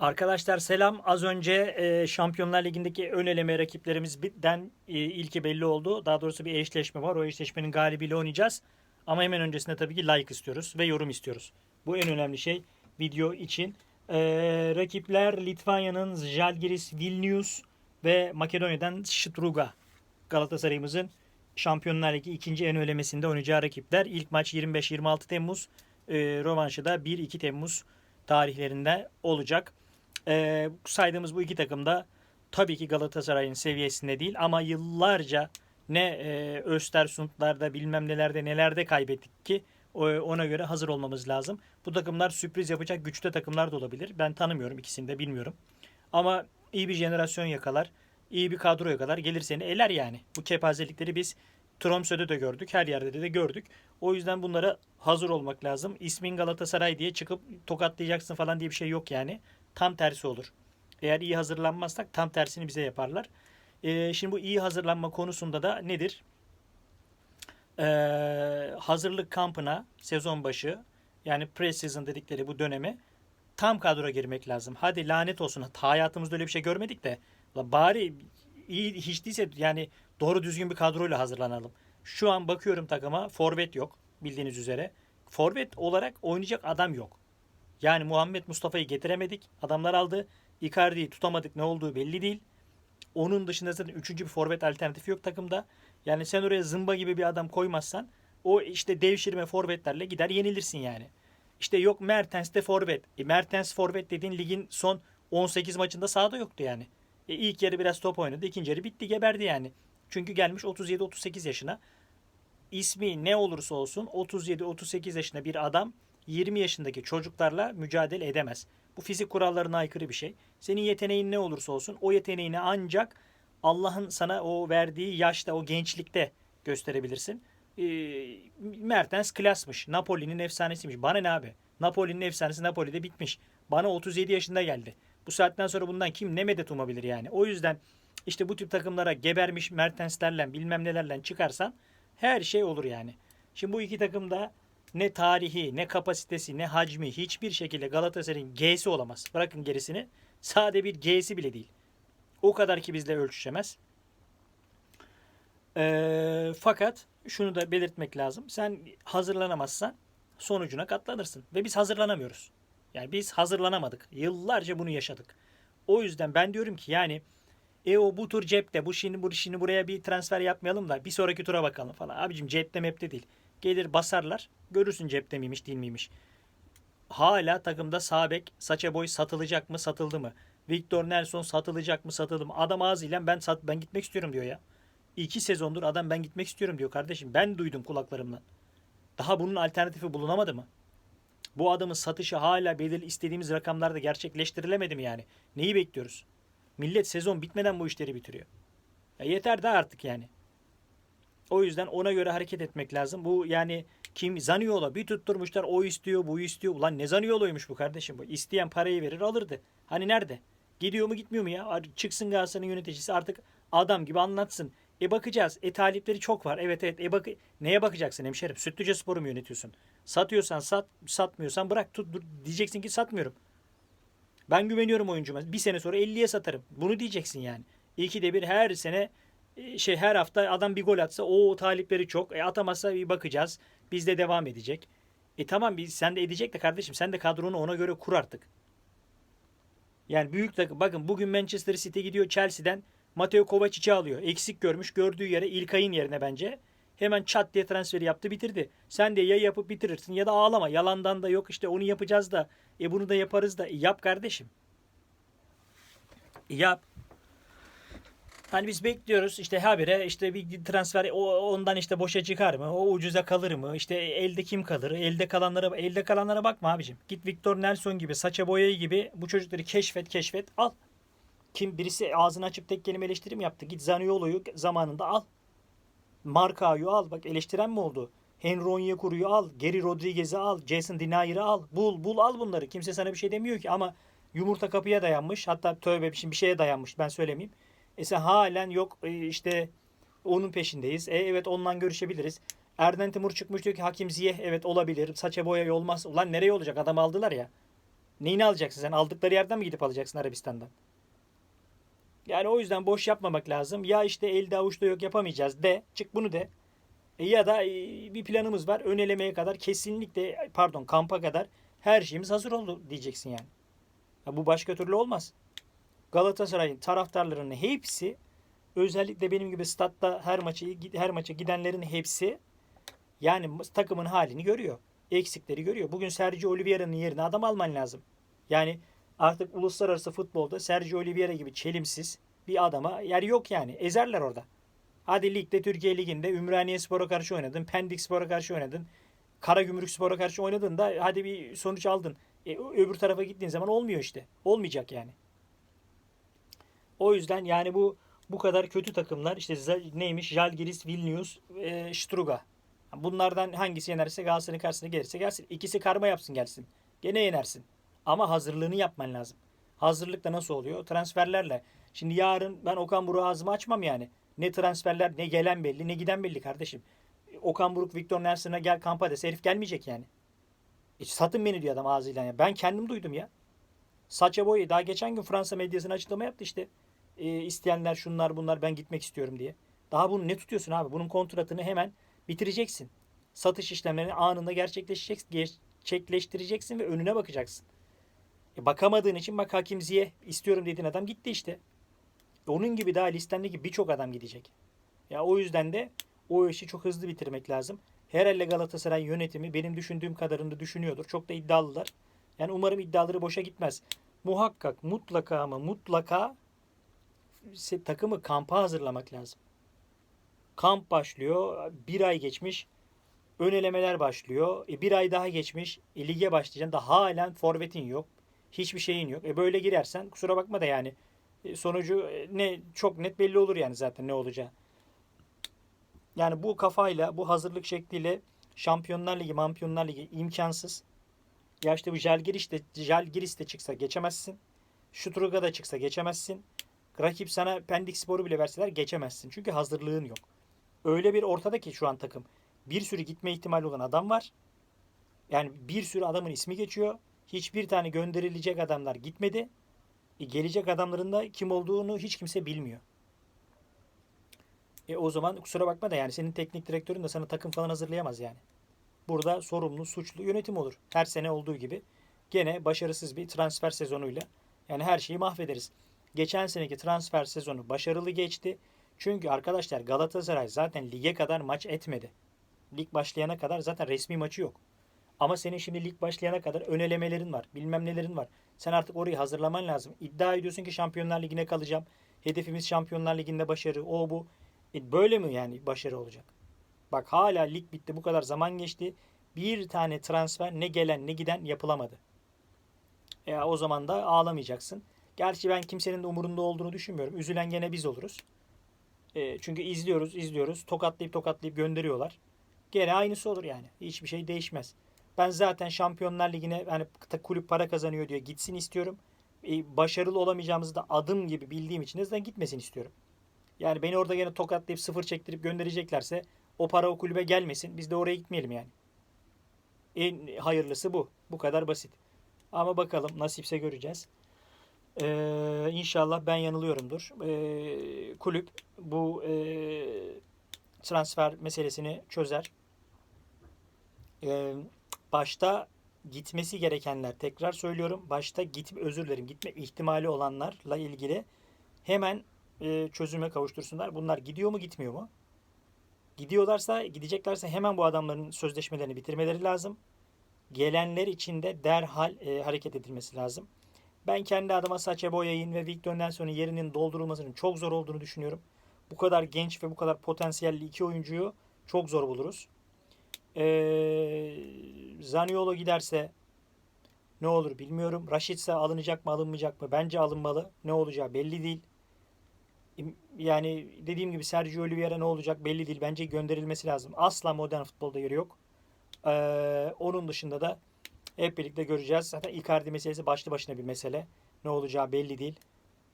Arkadaşlar selam. Az önce e, Şampiyonlar Ligi'ndeki ön eleme rakiplerimizden e, ilki belli oldu. Daha doğrusu bir eşleşme var. O eşleşmenin galibiyle oynayacağız. Ama hemen öncesinde tabii ki like istiyoruz ve yorum istiyoruz. Bu en önemli şey video için. E, rakipler Litvanya'nın Žalgiris Vilnius ve Makedonya'dan Struga. Galatasaray'ımızın Şampiyonlar Ligi ikinci en ölemesinde oynayacağı rakipler. İlk maç 25-26 Temmuz. E, rövanşı da 1-2 Temmuz tarihlerinde olacak. Ee, saydığımız bu iki takım da tabii ki Galatasaray'ın seviyesinde değil ama yıllarca ne e, Östersund'larda bilmem nelerde nelerde kaybettik ki ona göre hazır olmamız lazım. Bu takımlar sürpriz yapacak güçte takımlar da olabilir. Ben tanımıyorum ikisini de bilmiyorum. Ama iyi bir jenerasyon yakalar, iyi bir kadro yakalar gelir seni eler yani. Bu kepazelikleri biz Tromsø'de de gördük, her yerde de, de gördük. O yüzden bunlara hazır olmak lazım. İsmin Galatasaray diye çıkıp tokatlayacaksın falan diye bir şey yok yani. Tam tersi olur. Eğer iyi hazırlanmazsak tam tersini bize yaparlar. Ee, şimdi bu iyi hazırlanma konusunda da nedir? Ee, hazırlık kampına sezon başı yani pre-season dedikleri bu döneme tam kadroya girmek lazım. Hadi lanet olsun. Hayatımızda öyle bir şey görmedik de. Bari iyi hiç değilse yani doğru düzgün bir kadroyla hazırlanalım. Şu an bakıyorum takıma forvet yok bildiğiniz üzere. Forvet olarak oynayacak adam yok. Yani Muhammed Mustafa'yı getiremedik. Adamlar aldı. Icardi'yi tutamadık. Ne olduğu belli değil. Onun dışında zaten üçüncü bir forvet alternatifi yok takımda. Yani sen oraya zımba gibi bir adam koymazsan o işte devşirme forvetlerle gider yenilirsin yani. İşte yok Mertens de forvet. E Mertens forvet dediğin ligin son 18 maçında sahada yoktu yani. E ilk yarı biraz top oynadı. ikinci yarı bitti geberdi yani. Çünkü gelmiş 37-38 yaşına. İsmi ne olursa olsun 37-38 yaşında bir adam 20 yaşındaki çocuklarla mücadele edemez. Bu fizik kurallarına aykırı bir şey. Senin yeteneğin ne olursa olsun o yeteneğini ancak Allah'ın sana o verdiği yaşta, o gençlikte gösterebilirsin. Ee, Mertens klasmış. Napoli'nin efsanesiymiş. Bana ne abi? Napoli'nin efsanesi Napoli'de bitmiş. Bana 37 yaşında geldi. Bu saatten sonra bundan kim ne medet umabilir yani? O yüzden işte bu tip takımlara gebermiş Mertenslerle bilmem nelerle çıkarsan her şey olur yani. Şimdi bu iki takım da ne tarihi, ne kapasitesi, ne hacmi hiçbir şekilde Galatasaray'ın G'si olamaz. Bırakın gerisini. Sade bir G'si bile değil. O kadar ki bizle ölçüşemez. Ee, fakat şunu da belirtmek lazım. Sen hazırlanamazsan sonucuna katlanırsın. Ve biz hazırlanamıyoruz. Yani biz hazırlanamadık. Yıllarca bunu yaşadık. O yüzden ben diyorum ki yani e o bu tur cepte. Bu şimdi, bu şimdi buraya bir transfer yapmayalım da bir sonraki tura bakalım falan. Abicim cepte mepte değil. Gelir basarlar. Görürsün cepte miymiş değil miymiş. Hala takımda sağ bek Saça Boy satılacak mı satıldı mı? Victor Nelson satılacak mı satıldı mı? Adam ağzıyla ben sat ben gitmek istiyorum diyor ya. İki sezondur adam ben gitmek istiyorum diyor kardeşim. Ben duydum kulaklarımdan. Daha bunun alternatifi bulunamadı mı? Bu adamın satışı hala belirli istediğimiz rakamlarda gerçekleştirilemedi mi yani? Neyi bekliyoruz? Millet sezon bitmeden bu işleri bitiriyor. Ya yeter de artık yani. O yüzden ona göre hareket etmek lazım. Bu yani kim Zaniolo bir tutturmuşlar o istiyor bu istiyor. Ulan ne Zaniolo'ymuş bu kardeşim bu. İsteyen parayı verir alırdı. Hani nerede? Gidiyor mu gitmiyor mu ya? Çıksın Galatasaray'ın yöneticisi artık adam gibi anlatsın. E bakacağız. E talipleri çok var. Evet evet. E bak neye bakacaksın hemşerim? Sütlüce sporu mu yönetiyorsun? Satıyorsan sat, satmıyorsan bırak tut dur. diyeceksin ki satmıyorum. Ben güveniyorum oyuncuma. Bir sene sonra 50'ye satarım. Bunu diyeceksin yani. İki de bir her sene şey her hafta adam bir gol atsa o talipleri çok. E atamazsa bir bakacağız. Biz de devam edecek. E tamam biz sen de edecek de kardeşim sen de kadronu ona göre kur artık. Yani büyük takım bakın bugün Manchester City gidiyor Chelsea'den Mateo Kovacic'i alıyor. Eksik görmüş gördüğü yere İlkay'ın yerine bence. Hemen çat diye transferi yaptı bitirdi. Sen de ya yapıp bitirirsin ya da ağlama. Yalandan da yok işte onu yapacağız da. E bunu da yaparız da. E yap kardeşim. E yap. Hani biz bekliyoruz işte habire işte bir transfer o ondan işte boşa çıkar mı? O ucuza kalır mı? İşte elde kim kalır? Elde kalanlara elde kalanlara bakma abicim. Git Victor Nelson gibi, Saça Boya'yı gibi bu çocukları keşfet, keşfet, al. Kim birisi ağzını açıp tek kelime eleştirim yaptı. Git Zaniolo'yu zamanında al. Markao'yu al. Bak eleştiren mi oldu? Henry Onyekuru'yu al. Geri Rodriguez'i al. Jason Denayer'ı al. Bul bul al bunları. Kimse sana bir şey demiyor ki ama yumurta kapıya dayanmış. Hatta tövbe bir şeye dayanmış. Ben söylemeyeyim. E sen halen yok e, işte onun peşindeyiz. E evet ondan görüşebiliriz. Erden Timur çıkmış diyor ki Hakim Ziyeh evet olabilir. Saça boya olmaz. Ulan nereye olacak? Adam aldılar ya. Neyini alacaksın sen? Aldıkları yerden mi gidip alacaksın Arabistan'dan? Yani o yüzden boş yapmamak lazım. Ya işte elde avuçta yok yapamayacağız de. Çık bunu de. E ya da e, bir planımız var. Ön elemeye kadar kesinlikle pardon kampa kadar her şeyimiz hazır oldu diyeceksin yani. Ya bu başka türlü olmaz. Galatasaray'ın taraftarlarının hepsi özellikle benim gibi statta her maçı her maça gidenlerin hepsi yani takımın halini görüyor. Eksikleri görüyor. Bugün Sergio Oliveira'nın yerine adam alman lazım. Yani artık uluslararası futbolda Sergio Oliveira gibi çelimsiz bir adama yer yok yani. Ezerler orada. Hadi ligde Türkiye Ligi'nde Ümraniye Spor'a karşı oynadın. Pendik Spor'a karşı oynadın. Karagümrük Spor'a karşı oynadın da hadi bir sonuç aldın. E, öbür tarafa gittiğin zaman olmuyor işte. Olmayacak yani. O yüzden yani bu bu kadar kötü takımlar işte neymiş? Jalgiris, Vilnius, e, Struga. Bunlardan hangisi yenerse Galatasaray'ın karşısına gelirse gelsin. İkisi karma yapsın gelsin. Gene yenersin. Ama hazırlığını yapman lazım. Hazırlık da nasıl oluyor? Transferlerle. Şimdi yarın ben Okan Buruk'u ağzımı açmam yani. Ne transferler ne gelen belli ne giden belli kardeşim. Okan Buruk Victor Nelson'a gel kampa dese herif gelmeyecek yani. E, satın beni diyor adam ağzıyla. Ben kendim duydum ya. Saça boyu daha geçen gün Fransa medyasına açıklama yaptı işte. E, isteyenler şunlar bunlar ben gitmek istiyorum diye. Daha bunu ne tutuyorsun abi? Bunun kontratını hemen bitireceksin. Satış işlemlerini anında gerçekleştireceksin ve önüne bakacaksın. E bakamadığın için bak Hakim Ziye istiyorum dediğin adam gitti işte. Onun gibi daha listendeki birçok adam gidecek. Ya o yüzden de o işi çok hızlı bitirmek lazım. Herhalde Galatasaray yönetimi benim düşündüğüm kadarını da düşünüyordur. Çok da iddialılar. Yani umarım iddiaları boşa gitmez. Muhakkak mutlaka ama mutlaka takımı kampa hazırlamak lazım. Kamp başlıyor. Bir ay geçmiş. Ön elemeler başlıyor. E, bir ay daha geçmiş. E, lige başlayacaksın. Daha halen forvetin yok. Hiçbir şeyin yok. E, böyle girersen kusura bakma da yani e, sonucu e, ne çok net belli olur yani zaten ne olacağı. Yani bu kafayla, bu hazırlık şekliyle Şampiyonlar Ligi, Mampiyonlar Ligi imkansız. Ya işte bu Jalgiris de, Jalgiris de çıksa geçemezsin. Şutruga da çıksa geçemezsin. Rakip sana Pendik Spor'u bile verseler geçemezsin. Çünkü hazırlığın yok. Öyle bir ortada ki şu an takım. Bir sürü gitme ihtimali olan adam var. Yani bir sürü adamın ismi geçiyor. Hiçbir tane gönderilecek adamlar gitmedi. E, gelecek adamların da kim olduğunu hiç kimse bilmiyor. E o zaman kusura bakma da yani senin teknik direktörün de sana takım falan hazırlayamaz yani. Burada sorumlu, suçlu yönetim olur. Her sene olduğu gibi. Gene başarısız bir transfer sezonuyla yani her şeyi mahvederiz. Geçen seneki transfer sezonu başarılı geçti. Çünkü arkadaşlar Galatasaray zaten lige kadar maç etmedi. Lig başlayana kadar zaten resmi maçı yok. Ama senin şimdi lig başlayana kadar ön elemelerin var. Bilmem nelerin var. Sen artık orayı hazırlaman lazım. İddia ediyorsun ki Şampiyonlar Ligi'ne kalacağım. Hedefimiz Şampiyonlar Ligi'nde başarı. O bu. E böyle mi yani başarı olacak? Bak hala lig bitti. Bu kadar zaman geçti. Bir tane transfer ne gelen ne giden yapılamadı. E, o zaman da ağlamayacaksın. Gerçi ben kimsenin de umurunda olduğunu düşünmüyorum. Üzülen gene biz oluruz. E, çünkü izliyoruz, izliyoruz. Tokatlayıp tokatlayıp gönderiyorlar. Gene aynısı olur yani. Hiçbir şey değişmez. Ben zaten Şampiyonlar Ligi'ne hani kulüp para kazanıyor diye gitsin istiyorum. E, başarılı olamayacağımızı da adım gibi bildiğim için de zaten gitmesin istiyorum. Yani beni orada gene tokatlayıp sıfır çektirip göndereceklerse o para o kulübe gelmesin. Biz de oraya gitmeyelim yani. En hayırlısı bu. Bu kadar basit. Ama bakalım nasipse göreceğiz. Ee, inşallah ben yanılıyorumdur. Ee, kulüp bu e, transfer meselesini çözer. Ee, başta gitmesi gerekenler tekrar söylüyorum. Başta git özür dilerim gitme ihtimali olanlarla ilgili hemen e, çözüme kavuştursunlar. Bunlar gidiyor mu gitmiyor mu? Gidiyorlarsa gideceklerse hemen bu adamların sözleşmelerini bitirmeleri lazım. Gelenler için de derhal e, hareket edilmesi lazım. Ben kendi adıma Saça Boya'nın ve Victor Nelson'un yerinin doldurulmasının çok zor olduğunu düşünüyorum. Bu kadar genç ve bu kadar potansiyelli iki oyuncuyu çok zor buluruz. Ee, Zaniolo giderse ne olur bilmiyorum. Raşitse alınacak mı alınmayacak mı? Bence alınmalı. Ne olacağı belli değil. Yani dediğim gibi Sergio Oliveira ne olacak belli değil. Bence gönderilmesi lazım. Asla modern futbolda yeri yok. Ee, onun dışında da hep birlikte göreceğiz. Zaten Icardi meselesi başlı başına bir mesele. Ne olacağı belli değil.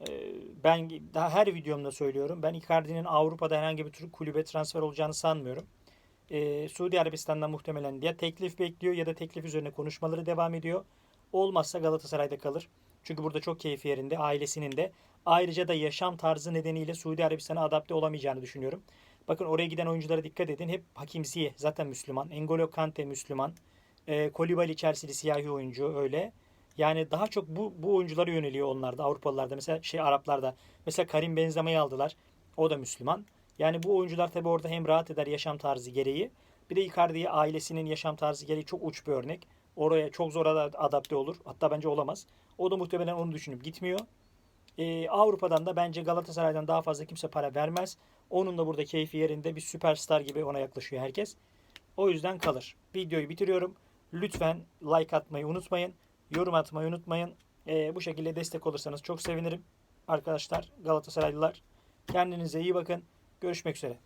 Ee, ben daha her videomda söylüyorum. Ben Icardi'nin Avrupa'da herhangi bir kulübe transfer olacağını sanmıyorum. Ee, Suudi Arabistan'dan muhtemelen ya teklif bekliyor ya da teklif üzerine konuşmaları devam ediyor. Olmazsa Galatasaray'da kalır. Çünkü burada çok keyfi yerinde, ailesinin de. Ayrıca da yaşam tarzı nedeniyle Suudi Arabistan'a adapte olamayacağını düşünüyorum. Bakın oraya giden oyunculara dikkat edin. Hep Hakim Ziyeh zaten Müslüman. N'Golo Kante Müslüman. E, Kolibali Chelsea'li siyahi oyuncu öyle. Yani daha çok bu, bu oyunculara yöneliyor onlar da Avrupalılarda. Mesela şey Araplarda. Mesela Karim Benzema'yı aldılar. O da Müslüman. Yani bu oyuncular tabii orada hem rahat eder yaşam tarzı gereği. Bir de Icardi'ye ailesinin yaşam tarzı gereği çok uç bir örnek. Oraya çok zor ad- adapte olur. Hatta bence olamaz. O da muhtemelen onu düşünüp gitmiyor. Ee, Avrupa'dan da bence Galatasaray'dan daha fazla kimse para vermez. Onun da burada keyfi yerinde bir süperstar gibi ona yaklaşıyor herkes. O yüzden kalır. Videoyu bitiriyorum. Lütfen like atmayı unutmayın. Yorum atmayı unutmayın. Ee, bu şekilde destek olursanız çok sevinirim. Arkadaşlar Galatasaraylılar kendinize iyi bakın. Görüşmek üzere.